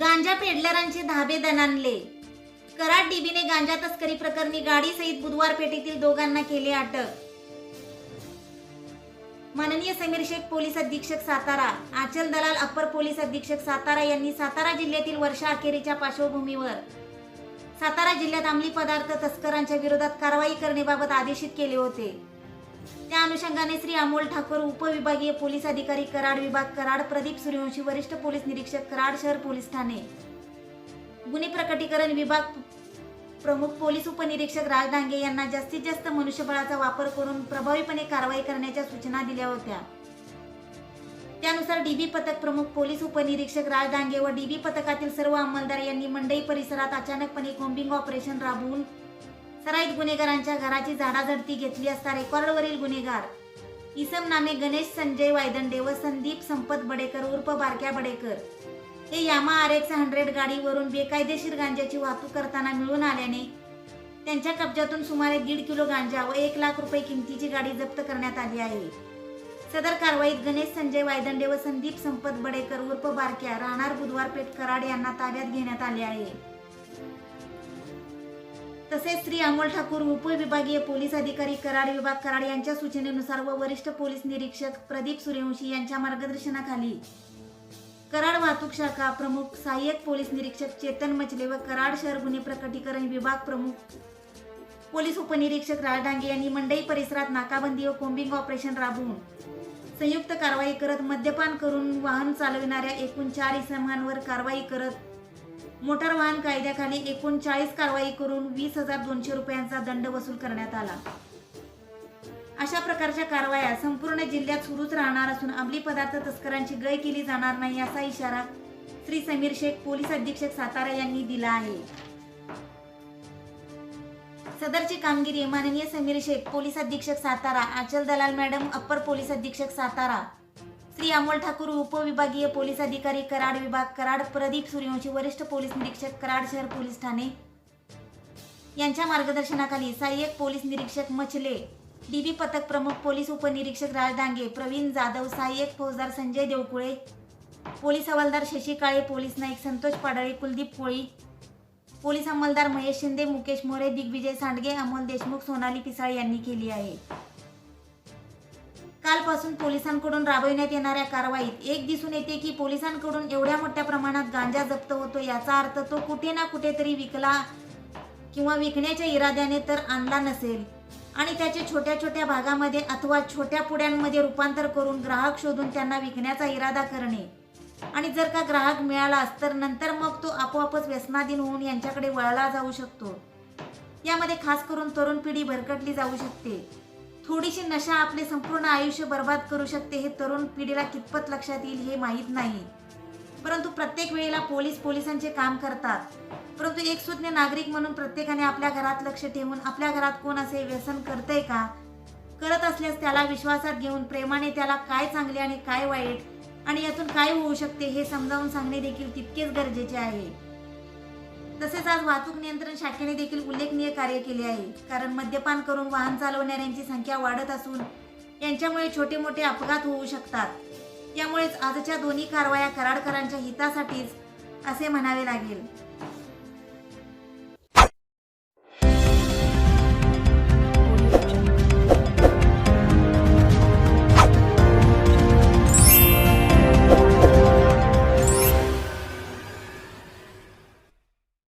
गांजा पेडलरांचे धाबे दणानले कराड डीबीने गांजा तस्करी प्रकरणी गाडीसहित बुधवार पेठेतील दोघांना केले अटक. माननीय समीर शेख पोलीस अधीक्षक सातारा आचल दलाल अप्पर पोलीस अधीक्षक सातारा यांनी सातारा जिल्ह्यातील वर्षा अखेरीच्या पार्श्वभूमीवर सातारा जिल्ह्यात अंमली पदार्थ तस्करांच्या विरोधात कारवाई करण्याबाबत आदेशित केले होते. त्या अनुषंगाने श्री अमोल ठाकूर उपविभागीय पोलीस अधिकारी कराड विभाग कराड प्रदीप सूर्यवंशी वरिष्ठ पोलीस निरीक्षक कराड शहर पोलीस ठाणे. गुन्हे प्रकटीकरण विभाग प्रमुख पोलीस उपनिरीक्षक राज डांगे यांना जास्तीत जास्त मनुष्यबळाचा वापर करून प्रभावीपणे कारवाई करण्याच्या सूचना दिल्या होत्या. त्यानुसार डीबी पथक प्रमुख पोलीस उपनिरीक्षक राज डांगे व डीबी पथकातील सर्व अंमलदार यांनी मंडई परिसरात अचानकपणे कोम्बिंग ऑपरेशन राबवून सराईत गुन्हेगारांच्या घराची झाडाझडती घेतली असता रेकॉर्डवरील गुन्हेगार. इसम नामे गणेश संजय वायदंडे व संदीप संपत बडेकर उर्फ बारक्या बडेकर. हे यामा आर एक्स हंड्रेड गाडीवरून बेकायदेशीर गांजाची वाहतूक करताना मिळून आल्याने त्यांच्या कब्जातून सुमारे दीड किलो गांजा व एक लाख रुपये किमतीची गाडी जप्त करण्यात आली आहे. सदर कारवाईत गणेश संजय वायदंडे व संदीप संपत बडेकर उर्फ बारक्या राहणार बुधवारपेठ कराड यांना ताब्यात घेण्यात आले आहे. तसेच श्री अमोल ठाकूर उपविभागीय पोलीस अधिकारी कराड विभाग कराड यांच्या सूचनेनुसार व वरिष्ठ पोलीस निरीक्षक प्रदीप सूर्यवंशी यांच्या मार्गदर्शनाखाली कराड वाहतूक शाखा प्रमुख सहाय्यक पोलीस निरीक्षक चेतन मचले व कराड शहर गुन्हे प्रकटीकरण विभाग प्रमुख पोलीस उपनिरीक्षक राज डांगे यांनी मंडई परिसरात नाकाबंदी व कोम्बिंग ऑपरेशन राबवून संयुक्त कारवाई करत मद्यपान करून वाहन चालविणाऱ्या एकूण चार इसमांवर कारवाई करत मोटार वाहन कायद्याखाली एकूण चाळीस कारवाई करून वीस हजार दोनशे रुपयांचा दंड वसूल करण्यात आला. अशा प्रकारच्या कारवाया संपूर्ण जिल्ह्यात सुरूच राहणार असून अंमली पदार्थ तस्करांची गय केली जाणार नाही असा इशारा श्री समीर शेख पोलीस अधीक्षक सातारा यांनी दिला आहे. सदरची कामगिरी माननीय समीर शेख पोलीस अधीक्षक सातारा आचल दलाल मॅडम अप्पर पोलीस अधीक्षक सातारा. श्री अमोल ठाकूर उपविभागीय पोलीस अधिकारी कराड विभाग कराड प्रदीप सूर्यवंशी वरिष्ठ पोलीस निरीक्षक कराड शहर पोलीस ठाणे. यांच्या मार्गदर्शनाखाली सहाय्यक पोलीस निरीक्षक मचले डीबी पथक प्रमुख पोलीस उपनिरीक्षक राजदांगे प्रवीण जाधव सहाय्यक फौजदार संजय देवकुळे पोलीस हवालदार शशी काळे पोलीस नाईक संतोष पाडळे कुलदीप कोळी पोलीस अंमलदार महेश शिंदे मुकेश मोरे दिग्विजय सांडगे अमोल देशमुख सोनाली पिसाळ यांनी केली आहे. कालपासून पोलिसांकडून राबविण्यात येणाऱ्या कारवाईत एक दिसून येते की पोलिसांकडून एवढ्या मोठ्या प्रमाणात गांजा जप्त होतो याचा अर्थ तो कुठे ना कुठेतरी विकला किंवा विकण्याच्या इराद्याने तर आणला नसेल. आणि त्याचे छोट्या छोट्या भागामध्ये अथवा छोट्या पुड्यांमध्ये रूपांतर करून ग्राहक शोधून त्यांना विकण्याचा इरादा करणे. आणि जर का ग्राहक मिळालाच तर नंतर मग तो आपोआपच व्यसनाधीन होऊन यांच्याकडे वळला जाऊ शकतो. यामध्ये खास करून तरुण पिढी भरकटली जाऊ शकते. थोडीशी नशा आपले संपूर्ण आयुष्य बर्बाद करू शकते हे तरुण पिढीला कितपत लक्षात येईल हे माहीत नाही. परंतु प्रत्येक वेळेला पोलीस पोलिसांचे काम करतात. परंतु एक सुज्ञ नागरिक म्हणून प्रत्येकाने आपल्या घरात लक्ष ठेवून आपल्या घरात कोण असे व्यसन करतंय का? करत असल्यास त्याला विश्वासात घेऊन प्रेमाने त्याला काय चांगले आणि काय वाईट आणि यातून काय होऊ शकते हे समजावून सांगणे देखील तितकेच गरजेचे आहे. तसेच आज वाहतूक नियंत्रण शाखेने देखील उल्लेखनीय कार्य केले आहे. कारण मद्यपान करून वाहन चालवणाऱ्यांची संख्या वाढत असून यांच्यामुळे छोटे मोठे अपघात होऊ शकतात. त्यामुळेच आजच्या दोन्ही कारवाया कराडकरांच्या हितासाठीच असे म्हणावे लागेल.